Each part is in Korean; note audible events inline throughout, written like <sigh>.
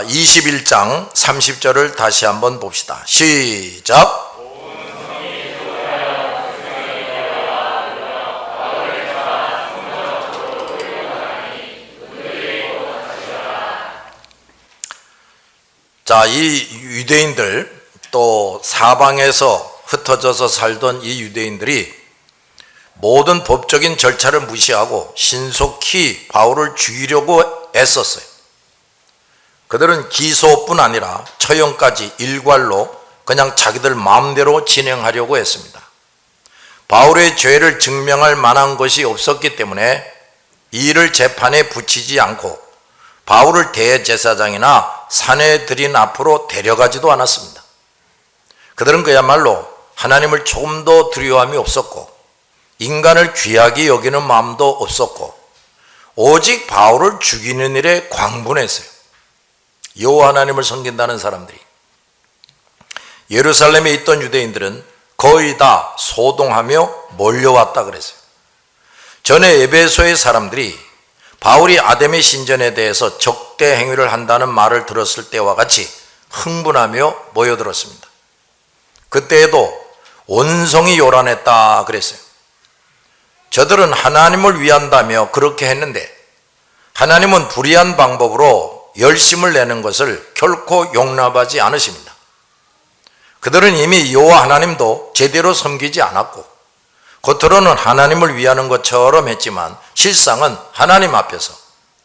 자, 21장 30절을 다시 한번 봅시다. 시작. 자, 이 유대인들 또 사방에서 흩어져서 살던 이 유대인들이 모든 법적인 절차를 무시하고 신속히 바울을 죽이려고 애썼어요. 그들은 기소뿐 아니라 처형까지 일괄로 그냥 자기들 마음대로 진행하려고 했습니다. 바울의 죄를 증명할 만한 것이 없었기 때문에 이를 재판에 붙이지 않고 바울을 대제사장이나 사내들인 앞으로 데려가지도 않았습니다. 그들은 그야말로 하나님을 조금 더 두려움이 없었고 인간을 귀하게 여기는 마음도 없었고 오직 바울을 죽이는 일에 광분했어요. 여호와 하나님을 섬긴다는 사람들이 예루살렘에 있던 유대인들은 거의 다 소동하며 몰려왔다 그랬어요. 전에 에베소의 사람들이 바울이 아담의 신전에 대해서 적대 행위를 한다는 말을 들었을 때와 같이 흥분하며 모여들었습니다. 그때에도 온성이 요란했다 그랬어요. 저들은 하나님을 위한다며 그렇게 했는데 하나님은 불의한 방법으로 열심을 내는 것을 결코 용납하지 않으십니다. 그들은 이미 여호와 하나님도 제대로 섬기지 않았고 겉으로는 하나님을 위하는 것처럼 했지만 실상은 하나님 앞에서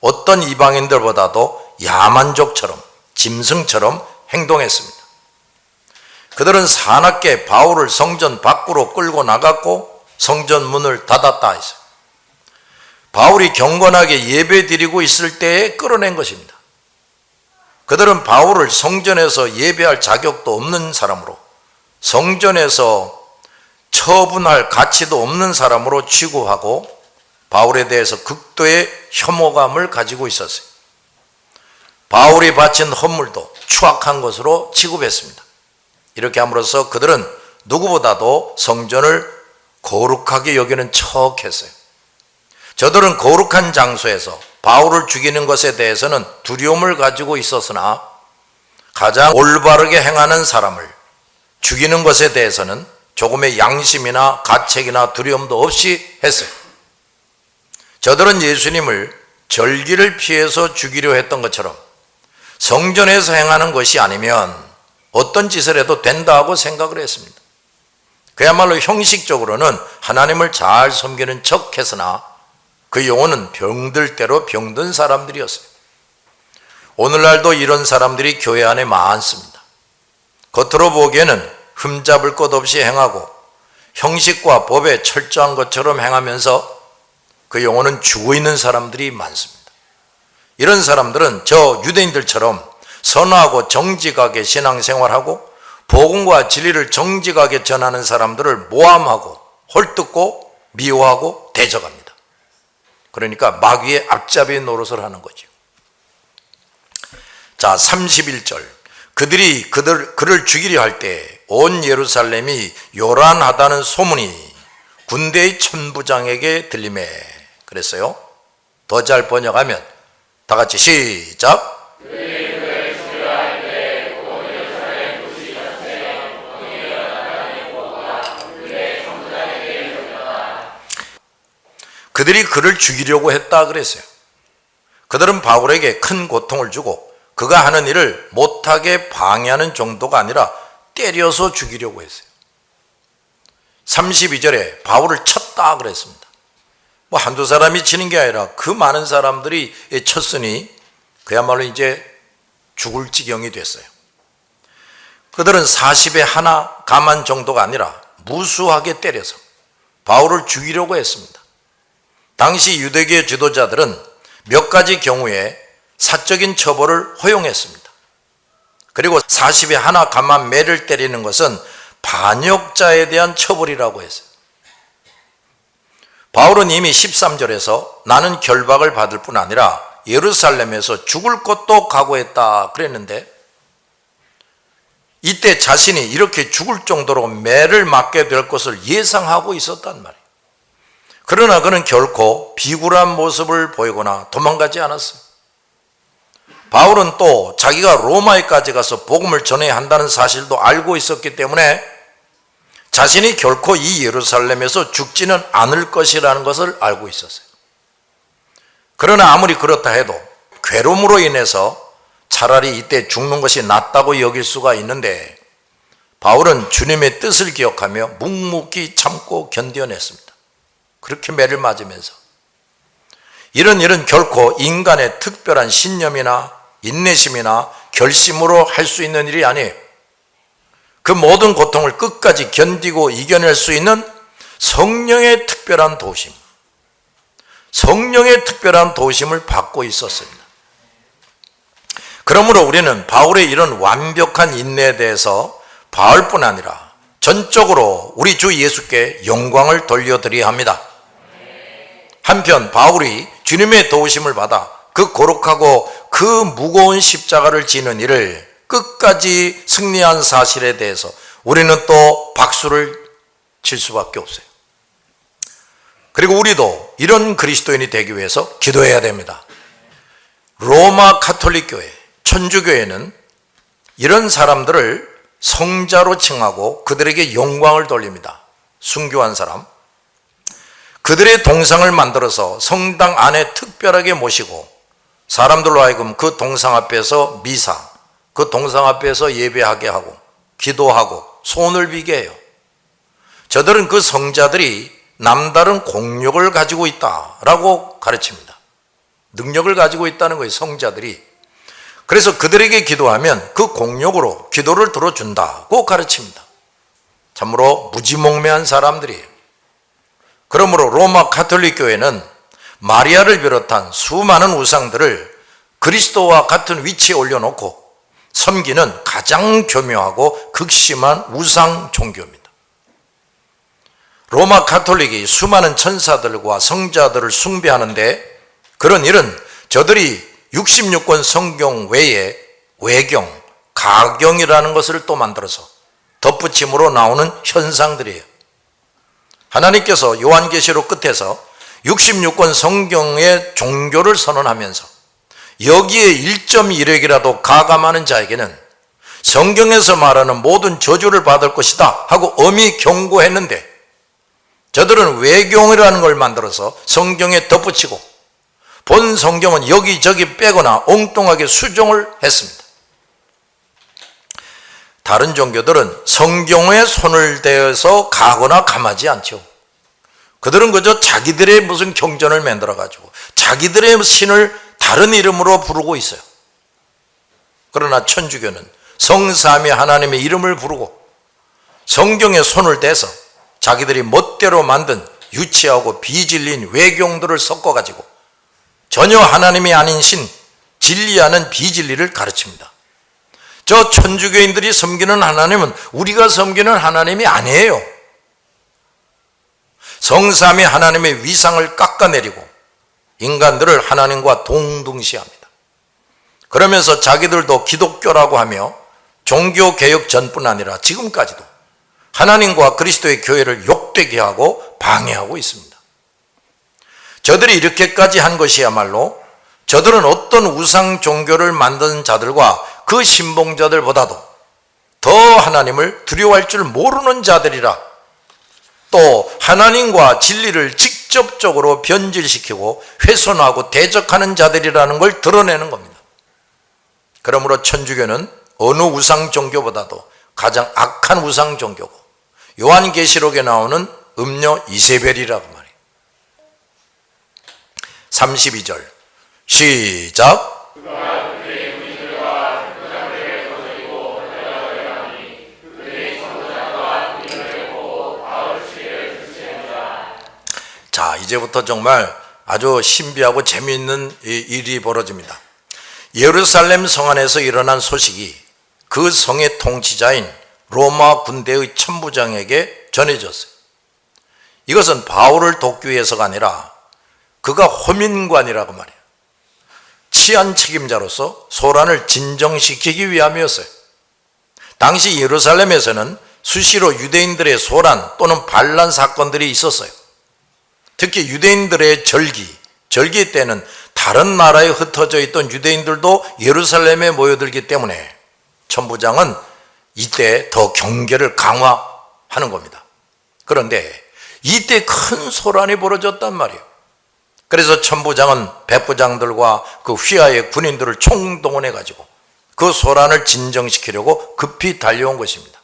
어떤 이방인들보다도 야만족처럼 짐승처럼 행동했습니다. 그들은 사납게 바울을 성전 밖으로 끌고 나갔고 성전 문을 닫았다 했어요. 바울이 경건하게 예배 드리고 있을 때에 끌어낸 것입니다. 그들은 바울을 성전에서 예배할 자격도 없는 사람으로 성전에서 처분할 가치도 없는 사람으로 취급하고 바울에 대해서 극도의 혐오감을 가지고 있었어요. 바울이 바친 헌물도 추악한 것으로 취급했습니다. 이렇게 함으로써 그들은 누구보다도 성전을 거룩하게 여기는 척 했어요. 저들은 거룩한 장소에서 바울을 죽이는 것에 대해서는 두려움을 가지고 있었으나 가장 올바르게 행하는 사람을 죽이는 것에 대해서는 조금의 양심이나 가책이나 두려움도 없이 했어요. 저들은 예수님을 절기를 피해서 죽이려 했던 것처럼 성전에서 행하는 것이 아니면 어떤 짓을 해도 된다고 생각을 했습니다. 그야말로 형식적으로는 하나님을 잘 섬기는 척 했으나 그 영혼은 병들 대로 병든 사람들이었어요. 오늘날도 이런 사람들이 교회 안에 많습니다. 겉으로 보기에는 흠잡을 것 없이 행하고 형식과 법에 철저한 것처럼 행하면서 그 영혼은 죽어 있는 사람들이 많습니다. 이런 사람들은 저 유대인들처럼 선하고 정직하게 신앙생활하고 복음과 진리를 정직하게 전하는 사람들을 모함하고 헐뜯고 미워하고 대적합니다. 그러니까 마귀의 앞잡이 노릇을 하는 거죠. 자, 31절. 그들이 그들, 그를 죽이려 할 때 온 예루살렘이 요란하다는 소문이 군대의 천부장에게 들림에 그랬어요. 더 잘 번역하면 다 같이 시작. 그들이 그를 죽이려고 했다 그랬어요. 그들은 바울에게 큰 고통을 주고 그가 하는 일을 못하게 방해하는 정도가 아니라 때려서 죽이려고 했어요. 32절에 바울을 쳤다 그랬습니다. 뭐 한두 사람이 치는 게 아니라 그 많은 사람들이 쳤으니 그야말로 이제 죽을 지경이 됐어요. 그들은 40에 하나 가만 정도가 아니라 무수하게 때려서 바울을 죽이려고 했습니다. 당시 유대계 지도자들은 몇 가지 경우에 사적인 처벌을 허용했습니다. 그리고 40에 하나 가만 매를 때리는 것은 반역자에 대한 처벌이라고 했어요. 바울은 이미 13절에서 나는 결박을 받을 뿐 아니라 예루살렘에서 죽을 것도 각오했다 그랬는데 이때 자신이 이렇게 죽을 정도로 매를 맞게 될 것을 예상하고 있었단 말이에요. 그러나 그는 결코 비굴한 모습을 보이거나 도망가지 않았어요. 바울은 또 자기가 로마에까지 가서 복음을 전해야 한다는 사실도 알고 있었기 때문에 자신이 결코 이 예루살렘에서 죽지는 않을 것이라는 것을 알고 있었어요. 그러나 아무리 그렇다 해도 괴로움으로 인해서 차라리 이때 죽는 것이 낫다고 여길 수가 있는데 바울은 주님의 뜻을 기억하며 묵묵히 참고 견뎌냈습니다. 그렇게 매를 맞으면서 이런 일은 결코 인간의 특별한 신념이나 인내심이나 결심으로 할 수 있는 일이 아니에요. 그 모든 고통을 끝까지 견디고 이겨낼 수 있는 성령의 특별한 도심, 성령의 특별한 도심을 받고 있었습니다. 그러므로 우리는 바울의 이런 완벽한 인내에 대해서 바울뿐 아니라 전적으로 우리 주 예수께 영광을 돌려드려야 합니다. 한편 바울이 주님의 도우심을 받아 그 고록하고 그 무거운 십자가를 지는 일을 끝까지 승리한 사실에 대해서 우리는 또 박수를 칠 수밖에 없어요. 그리고 우리도 이런 그리스도인이 되기 위해서 기도해야 됩니다. 로마 카톨릭 교회, 천주교회는 이런 사람들을 성자로 칭하고 그들에게 영광을 돌립니다. 순교한 사람. 그들의 동상을 만들어서 성당 안에 특별하게 모시고 사람들로 하여금 그 동상 앞에서 미사, 그 동상 앞에서 예배하게 하고 기도하고 손을 비게 해요. 저들은 그 성자들이 남다른 공력을 가지고 있다라고 가르칩니다. 능력을 가지고 있다는 거예요, 성자들이. 그래서 그들에게 기도하면 그 공력으로 기도를 들어준다고 가르칩니다. 참으로 무지몽매한 사람들이에요. 그러므로 로마 카톨릭 교회는 마리아를 비롯한 수많은 우상들을 그리스도와 같은 위치에 올려놓고 섬기는 가장 교묘하고 극심한 우상 종교입니다. 로마 카톨릭이 수많은 천사들과 성자들을 숭배하는데 그런 일은 저들이 66권 성경 외에 외경, 가경이라는 것을 또 만들어서 덧붙임으로 나오는 현상들이에요. 하나님께서 요한계시록 끝에서 66권 성경의 종교를 선언하면서 여기에 1.1핵이라도 가감하는 자에게는 성경에서 말하는 모든 저주를 받을 것이다 하고 엄히 경고했는데 저들은 외경이라는 걸 만들어서 성경에 덧붙이고 본 성경은 여기저기 빼거나 엉뚱하게 수정을 했습니다. 다른 종교들은 성경에 손을 대서 가거나 감하지 않죠. 그들은 그저 자기들의 무슨 경전을 만들어 가지고 자기들의 신을 다른 이름으로 부르고 있어요. 그러나 천주교는 성삼위 하나님의 이름을 부르고 성경에 손을 대서 자기들이 멋대로 만든 유치하고 비질린 외경들을 섞어 가지고 전혀 하나님이 아닌 신 진리하는 비진리를 가르칩니다. 저 천주교인들이 섬기는 하나님은 우리가 섬기는 하나님이 아니에요. 성삼위 하나님의 위상을 깎아내리고 인간들을 하나님과 동등시합니다. 그러면서 자기들도 기독교라고 하며 종교 개혁 전뿐 아니라 지금까지도 하나님과 그리스도의 교회를 욕되게 하고 방해하고 있습니다. 저들이 이렇게까지 한 것이야말로 저들은 어떤 우상 종교를 만든 자들과 그 신봉자들보다도 더 하나님을 두려워할 줄 모르는 자들이라 또 하나님과 진리를 직접적으로 변질시키고 훼손하고 대적하는 자들이라는 걸 드러내는 겁니다. 그러므로 천주교는 어느 우상 종교보다도 가장 악한 우상 종교고 요한계시록에 나오는 음녀 이세벨이라고 말해요. 32절 시작 자, 이제부터 정말 아주 신비하고 재미있는 일이 벌어집니다. 예루살렘 성 안에서 일어난 소식이 그 성의 통치자인 로마 군대의 천부장에게 전해졌어요. 이것은 바울을 돕기 위해서가 아니라 그가 호민관이라고 말이에요. 치안 책임자로서 소란을 진정시키기 위함이었어요. 당시 예루살렘에서는 수시로 유대인들의 소란 또는 반란 사건들이 있었어요. 특히 유대인들의 절기, 절기 때는 다른 나라에 흩어져 있던 유대인들도 예루살렘에 모여들기 때문에 천부장은 이때 더 경계를 강화하는 겁니다. 그런데 이때 큰 소란이 벌어졌단 말이에요. 그래서 천부장은 백부장들과 그 휘하의 군인들을 총동원해 가지고 그 소란을 진정시키려고 급히 달려온 것입니다.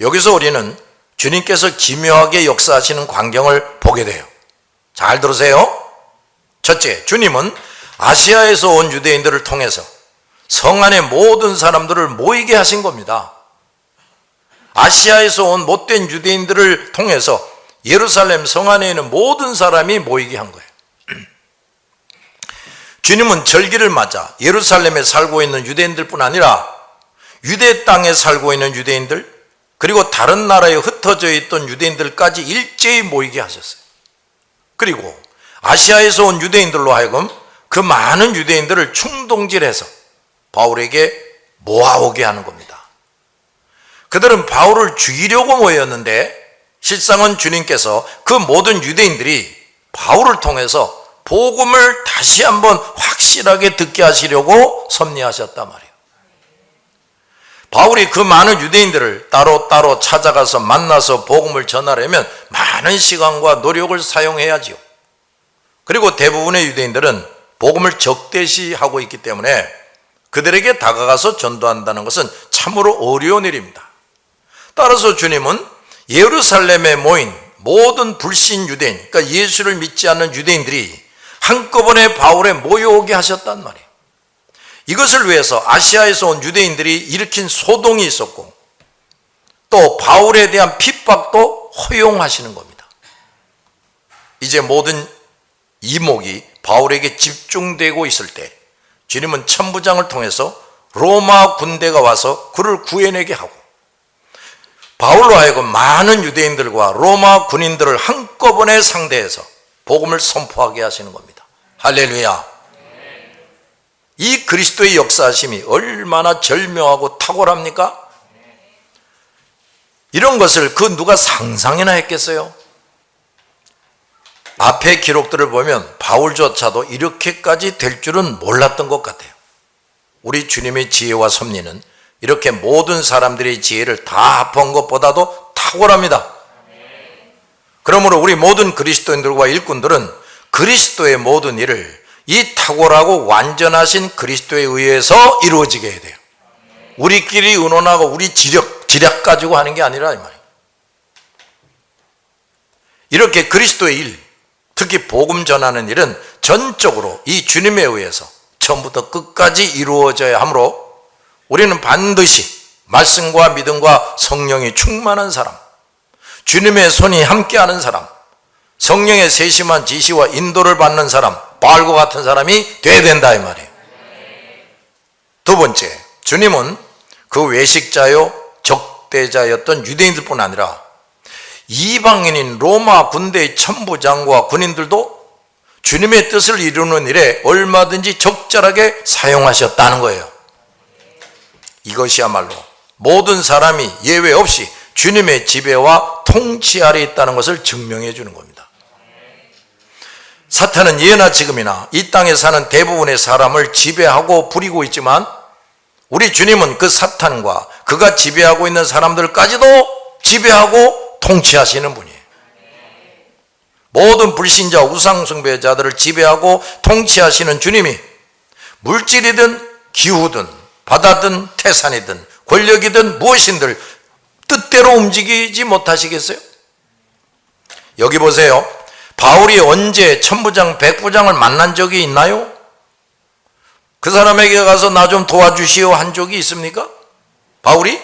여기서 우리는 주님께서 기묘하게 역사하시는 광경을 보게 돼요. 잘 들으세요. 첫째, 주님은 아시아에서 온 유대인들을 통해서 성 안의 모든 사람들을 모이게 하신 겁니다. 아시아에서 온 못된 유대인들을 통해서 예루살렘 성 안에 있는 모든 사람이 모이게 한 거예요. <clears throat> 주님은 절기를 맞아 예루살렘에 살고 있는 유대인들뿐 아니라 유대 땅에 살고 있는 유대인들 그리고 다른 나라에 흩어져 있던 유대인들까지 일제히 모이게 하셨어요. 그리고 아시아에서 온 유대인들로 하여금 그 많은 유대인들을 충동질해서 바울에게 모아오게 하는 겁니다. 그들은 바울을 죽이려고 모였는데 실상은 주님께서 그 모든 유대인들이 바울을 통해서 복음을 다시 한번 확실하게 듣게 하시려고 섭리하셨단 말이에요. 바울이 그 많은 유대인들을 따로따로 찾아가서 만나서 복음을 전하려면 많은 시간과 노력을 사용해야지요. 그리고 대부분의 유대인들은 복음을 적대시하고 있기 때문에 그들에게 다가가서 전도한다는 것은 참으로 어려운 일입니다. 따라서 주님은 예루살렘에 모인 모든 불신 유대인, 그러니까 예수를 믿지 않는 유대인들이 한꺼번에 바울에 모여오게 하셨단 말이에요. 이것을 위해서 아시아에서 온 유대인들이 일으킨 소동이 있었고 또 바울에 대한 핍박도 허용하시는 겁니다. 이제 모든 이목이 바울에게 집중되고 있을 때 주님은 천부장을 통해서 로마 군대가 와서 그를 구해내게 하고 바울로 하여금 많은 유대인들과 로마 군인들을 한꺼번에 상대해서 복음을 선포하게 하시는 겁니다. 할렐루야. 이 그리스도의 역사심이 얼마나 절묘하고 탁월합니까? 이런 것을 그 누가 상상이나 했겠어요? 앞의 기록들을 보면 바울조차도 이렇게까지 될 줄은 몰랐던 것 같아요. 우리 주님의 지혜와 섭리는 이렇게 모든 사람들의 지혜를 다 합한 것보다도 탁월합니다. 그러므로 우리 모든 그리스도인들과 일꾼들은 그리스도의 모든 일을 이 탁월하고 완전하신 그리스도에 의해서 이루어지게 해야 돼요. 우리끼리 의논하고 우리 지력, 지략 가지고 하는 게 아니라 이 말이에요. 이렇게 그리스도의 일, 특히 복음 전하는 일은 전적으로 이 주님에 의해서 처음부터 끝까지 이루어져야 하므로 우리는 반드시 말씀과 믿음과 성령이 충만한 사람, 주님의 손이 함께하는 사람, 성령의 세심한 지시와 인도를 받는 사람, 바울과 같은 사람이 돼야 된다 이 말이에요. 두 번째, 주님은 그 외식자요 적대자였던 유대인들뿐 아니라 이방인인 로마 군대의 천부장과 군인들도 주님의 뜻을 이루는 일에 얼마든지 적절하게 사용하셨다는 거예요. 이것이야말로 모든 사람이 예외 없이 주님의 지배와 통치 아래 있다는 것을 증명해 주는 겁니다. 사탄은 예나 지금이나 이 땅에 사는 대부분의 사람을 지배하고 부리고 있지만 우리 주님은 그 사탄과 그가 지배하고 있는 사람들까지도 지배하고 통치하시는 분이에요. 모든 불신자 우상숭배자들을 지배하고 통치하시는 주님이 물질이든 기후든 바다든 태산이든 권력이든 무엇인들 뜻대로 움직이지 못하시겠어요? 여기 보세요. 바울이 언제 천부장, 백부장을 만난 적이 있나요? 그 사람에게 가서 나 좀 도와주시오 한 적이 있습니까? 바울이?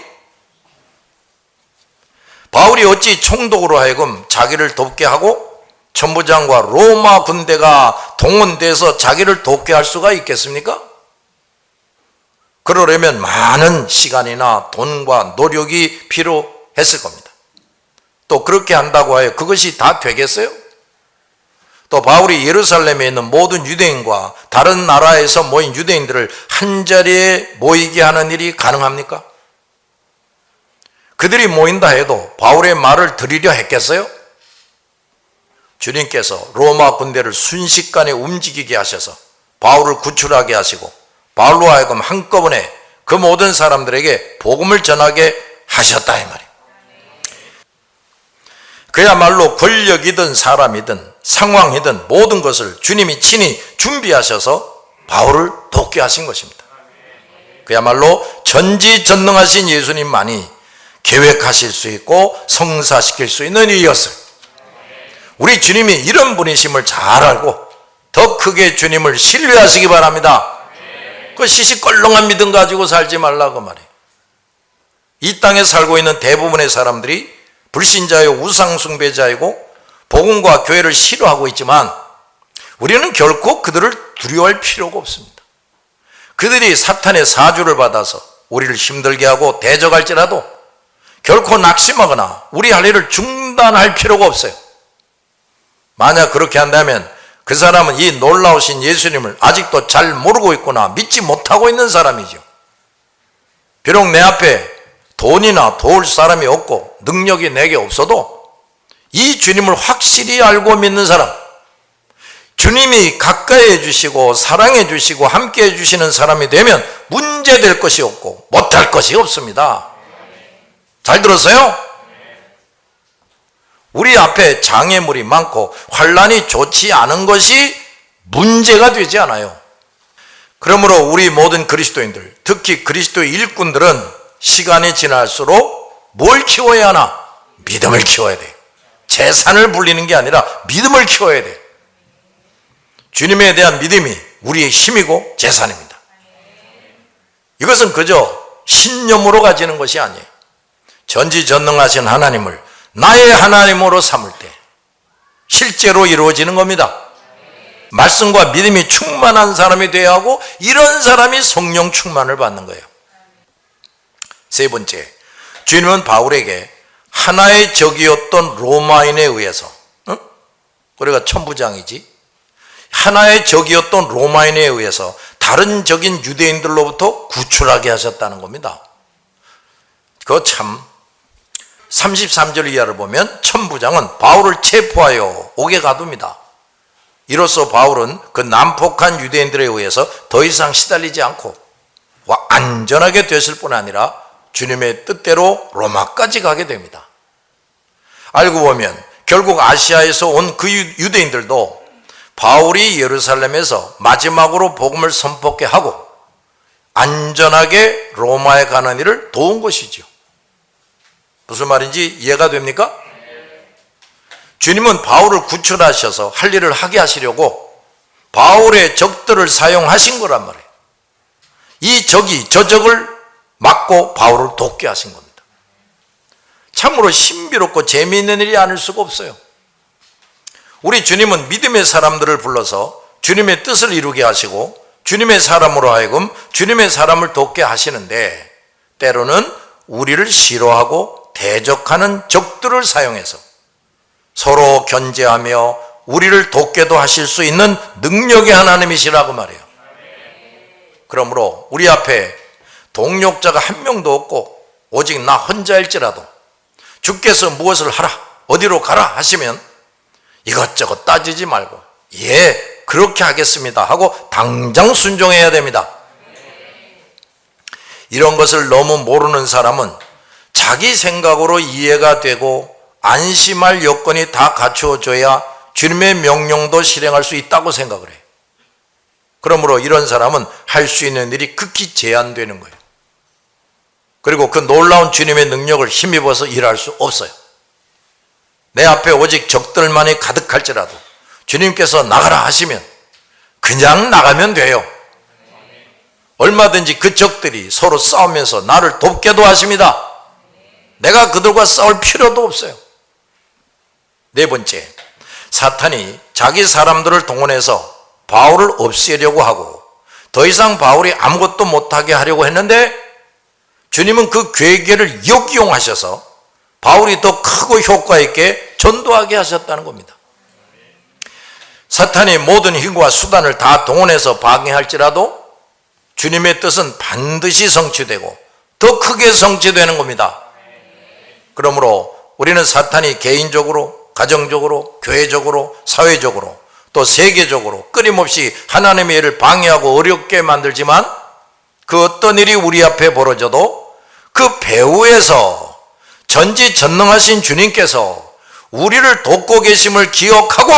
바울이 어찌 총독으로 하여금 자기를 돕게 하고 천부장과 로마 군대가 동원돼서 자기를 돕게 할 수가 있겠습니까? 그러려면 많은 시간이나 돈과 노력이 필요했을 겁니다. 또 그렇게 한다고 하여 그것이 다 되겠어요? 또 바울이 예루살렘에 있는 모든 유대인과 다른 나라에서 모인 유대인들을 한 자리에 모이게 하는 일이 가능합니까? 그들이 모인다 해도 바울의 말을 들으려 했겠어요? 주님께서 로마 군대를 순식간에 움직이게 하셔서 바울을 구출하게 하시고 바울로 하여금 한꺼번에 그 모든 사람들에게 복음을 전하게 하셨다 이 말이에요. 그야말로 권력이든 사람이든 상황이든 모든 것을 주님이 친히 준비하셔서 바울을 돕게 하신 것입니다. 그야말로 전지전능하신 예수님만이 계획하실 수 있고 성사시킬 수 있는 일이었어요. 우리 주님이 이런 분이심을 잘 알고 더 크게 주님을 신뢰하시기 바랍니다. 그 시시껄렁한 믿음 가지고 살지 말라고 말해요. 이 땅에 살고 있는 대부분의 사람들이 불신자요 우상숭배자이고 복음과 교회를 싫어하고 있지만 우리는 결코 그들을 두려워할 필요가 없습니다. 그들이 사탄의 사주를 받아서 우리를 힘들게 하고 대적할지라도 결코 낙심하거나 우리 할 일을 중단할 필요가 없어요. 만약 그렇게 한다면 그 사람은 이 놀라우신 예수님을 아직도 잘 모르고 있거나 믿지 못하고 있는 사람이죠. 비록 내 앞에 돈이나 도울 사람이 없고 능력이 내게 없어도 이 주님을 확실히 알고 믿는 사람, 주님이 가까이 해주시고 사랑해 주시고 함께 해주시는 사람이 되면 문제될 것이 없고 못할 것이 없습니다. 잘 들었어요? 우리 앞에 장애물이 많고 환란이 좋지 않은 것이 문제가 되지 않아요. 그러므로 우리 모든 그리스도인들, 특히 그리스도 일꾼들은 시간이 지날수록 뭘 키워야 하나? 믿음을 키워야 돼. 재산을 불리는 게 아니라 믿음을 키워야 돼. 주님에 대한 믿음이 우리의 힘이고 재산입니다. 이것은 그저 신념으로 가지는 것이 아니에요. 전지전능하신 하나님을 나의 하나님으로 삼을 때 실제로 이루어지는 겁니다. 말씀과 믿음이 충만한 사람이 되어야 하고 이런 사람이 성령 충만을 받는 거예요. 세 번째, 주님은 바울에게 하나의 적이었던 로마인에 의해서, 응? 우리가 천부장이지. 하나의 적이었던 로마인에 의해서 다른 적인 유대인들로부터 구출하게 하셨다는 겁니다. 그거 참 33절 이하를 보면 천부장은 바울을 체포하여 옥에 가둡니다. 이로써 바울은 그 난폭한 유대인들에 의해서 더 이상 시달리지 않고 안전하게 됐을 뿐 아니라 주님의 뜻대로 로마까지 가게 됩니다. 알고 보면 결국 아시아에서 온 그 유대인들도 바울이 예루살렘에서 마지막으로 복음을 선포케 하고 안전하게 로마에 가는 일을 도운 것이죠. 무슨 말인지 이해가 됩니까? 주님은 바울을 구출하셔서 할 일을 하게 하시려고 바울의 적들을 사용하신 거란 말이에요. 이 적이 저 적을 막고 바울을 돕게 하신 겁니다. 참으로 신비롭고 재미있는 일이 아닐 수가 없어요. 우리 주님은 믿음의 사람들을 불러서 주님의 뜻을 이루게 하시고 주님의 사람으로 하여금 주님의 사람을 돕게 하시는데 때로는 우리를 싫어하고 대적하는 적들을 사용해서 서로 견제하며 우리를 돕게도 하실 수 있는 능력의 하나님이시라고 말해요. 그러므로 우리 앞에 동력자가 한 명도 없고 오직 나 혼자일지라도 주께서 무엇을 하라 어디로 가라 하시면 이것저것 따지지 말고 예 그렇게 하겠습니다 하고 당장 순종해야 됩니다. 이런 것을 너무 모르는 사람은 자기 생각으로 이해가 되고 안심할 여건이 다 갖추어져야 주님의 명령도 실행할 수 있다고 생각을 해요. 그러므로 이런 사람은 할 수 있는 일이 극히 제한되는 거예요. 그리고 그 놀라운 주님의 능력을 힘입어서 일할 수 없어요. 내 앞에 오직 적들만이 가득할지라도 주님께서 나가라 하시면 그냥 나가면 돼요. 얼마든지 그 적들이 서로 싸우면서 나를 돕게도 하십니다. 내가 그들과 싸울 필요도 없어요. 네 번째, 사탄이 자기 사람들을 동원해서 바울을 없애려고 하고 더 이상 바울이 아무것도 못하게 하려고 했는데 주님은 그 괴계를 역이용하셔서 바울이 더 크고 효과 있게 전도하게 하셨다는 겁니다. 사탄이 모든 힘과 수단을 다 동원해서 방해할지라도 주님의 뜻은 반드시 성취되고 더 크게 성취되는 겁니다. 그러므로 우리는 사탄이 개인적으로 가정적으로, 교회적으로, 사회적으로, 또 세계적으로 끊임없이 하나님의 일을 방해하고 어렵게 만들지만 그 어떤 일이 우리 앞에 벌어져도 그 배후에서 전지전능하신 주님께서 우리를 돕고 계심을 기억하고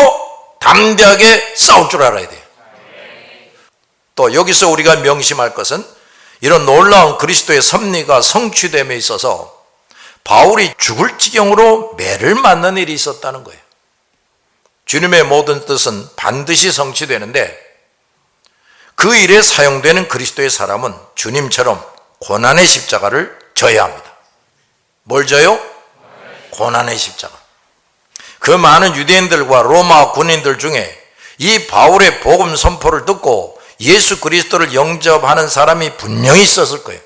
담대하게 싸울 줄 알아야 돼요. 또 여기서 우리가 명심할 것은 이런 놀라운 그리스도의 섭리가 성취됨에 있어서 바울이 죽을 지경으로 매를 맞는 일이 있었다는 거예요. 주님의 모든 뜻은 반드시 성취되는데 그 일에 사용되는 그리스도의 사람은 주님처럼 고난의 십자가를 져야 합니다. 뭘 져요? 고난의 십자가. 그 많은 유대인들과 로마 군인들 중에 이 바울의 복음 선포를 듣고 예수 그리스도를 영접하는 사람이 분명히 있었을 거예요.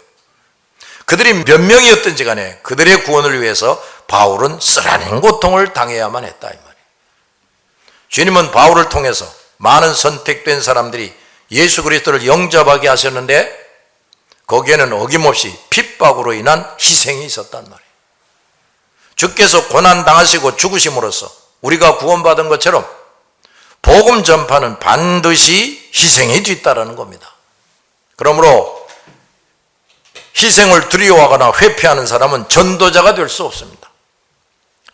그들이 몇 명이었든지 간에 그들의 구원을 위해서 바울은 쓰라린 고통을 당해야만 했다 이 말이에요. 주님은 바울을 통해서 많은 선택된 사람들이 예수 그리스도를 영접하게 하셨는데 거기에는 어김없이 핍박으로 인한 희생이 있었단 말이에요. 주께서 고난 당하시고 죽으심으로써 우리가 구원받은 것처럼 복음 전파는 반드시 희생이 뒤따르는 겁니다. 그러므로 희생을 두려워하거나 회피하는 사람은 전도자가 될 수 없습니다.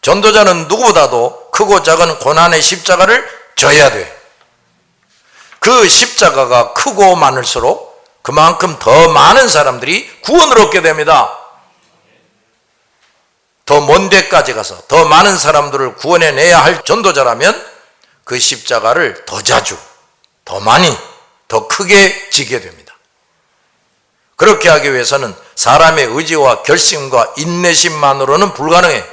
전도자는 누구보다도 크고 작은 고난의 십자가를 져야 돼. 그 십자가가 크고 많을수록 그만큼 더 많은 사람들이 구원을 얻게 됩니다. 더 먼 데까지 가서 더 많은 사람들을 구원해내야 할 전도자라면 그 십자가를 더 자주, 더 많이, 더 크게 지게 됩니다. 그렇게 하기 위해서는 사람의 의지와 결심과 인내심만으로는 불가능해.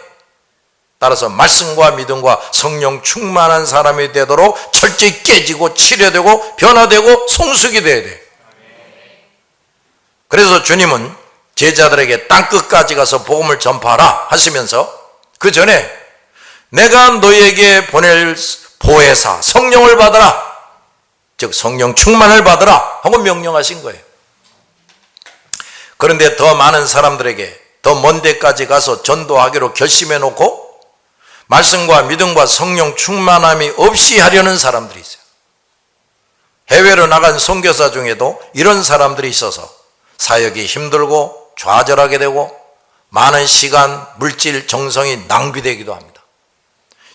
따라서 말씀과 믿음과 성령 충만한 사람이 되도록 철저히 깨지고 치료되고 변화되고 성숙이 돼야 돼. 그래서 주님은 제자들에게 땅 끝까지 가서 복음을 전파하라 하시면서 그 전에 내가 너에게 보낼 보혜사 성령을 받아라. 즉 성령 충만을 받아라 하고 명령하신 거예요. 그런데 더 많은 사람들에게 더 먼 데까지 가서 전도하기로 결심해 놓고 말씀과 믿음과 성령 충만함이 없이 하려는 사람들이 있어요. 해외로 나간 선교사 중에도 이런 사람들이 있어서 사역이 힘들고 좌절하게 되고 많은 시간, 물질, 정성이 낭비되기도 합니다.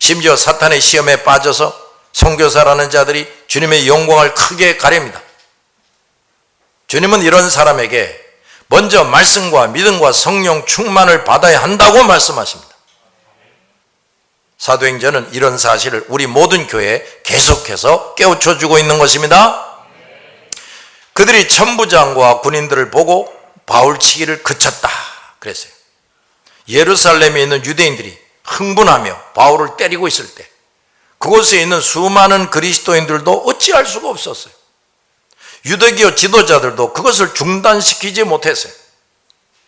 심지어 사탄의 시험에 빠져서 선교사라는 자들이 주님의 영광을 크게 가립니다. 주님은 이런 사람에게 먼저 말씀과 믿음과 성령 충만을 받아야 한다고 말씀하십니다. 사도행전은 이런 사실을 우리 모든 교회에 계속해서 깨우쳐 주고 있는 것입니다. 그들이 천부장과 군인들을 보고 바울치기를 그쳤다. 그랬어요. 예루살렘에 있는 유대인들이 흥분하며 바울을 때리고 있을 때 그곳에 있는 수많은 그리스도인들도 어찌할 수가 없었어요. 유대교 지도자들도 그것을 중단시키지 못했어요.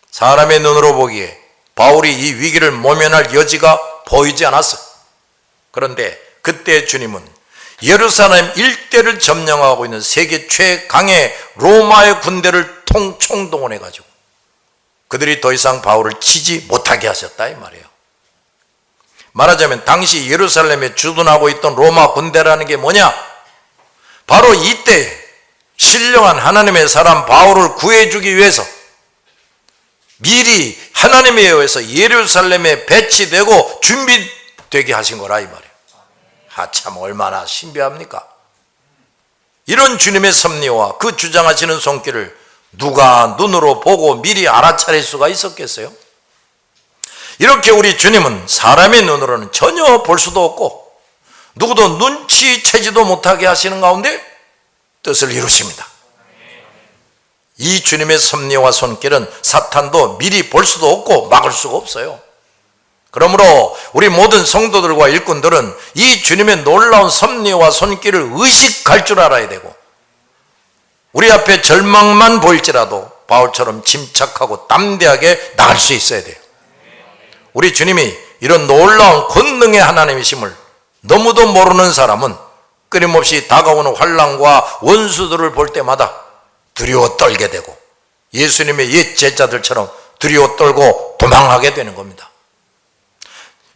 사람의 눈으로 보기에 바울이 이 위기를 모면할 여지가 보이지 않았어. 그런데 그때 주님은 예루살렘 일대를 점령하고 있는 세계 최강의 로마의 군대를 통 총동원해 가지고 그들이 더 이상 바울을 치지 못하게 하셨다 이 말이에요. 말하자면 당시 예루살렘에 주둔하고 있던 로마 군대라는 게 뭐냐? 바로 이때 신령한 하나님의 사람 바울을 구해주기 위해서 미리 하나님에 의해서 예루살렘에 배치되고 준비되게 하신 거라 이 말이에요. 하참 얼마나 신비합니까? 이런 주님의 섭리와 그 주장하시는 손길을 누가 눈으로 보고 미리 알아차릴 수가 있었겠어요? 이렇게 우리 주님은 사람의 눈으로는 전혀 볼 수도 없고 누구도 눈치채지도 못하게 하시는 가운데 뜻을 이루십니다. 이 주님의 섭리와 손길은 사탄도 미리 볼 수도 없고 막을 수가 없어요. 그러므로 우리 모든 성도들과 일꾼들은 이 주님의 놀라운 섭리와 손길을 의식할 줄 알아야 되고 우리 앞에 절망만 보일지라도 바울처럼 침착하고 담대하게 나갈 수 있어야 돼요. 우리 주님이 이런 놀라운 권능의 하나님이심을 너무도 모르는 사람은 끊임없이 다가오는 환란과 원수들을 볼 때마다 두려워 떨게 되고 예수님의 옛 제자들처럼 두려워 떨고 도망하게 되는 겁니다.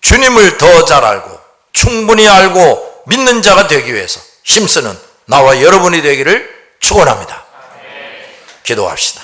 주님을 더 잘 알고 충분히 알고 믿는 자가 되기 위해서 힘쓰는 나와 여러분이 되기를 축원합니다. 기도합시다.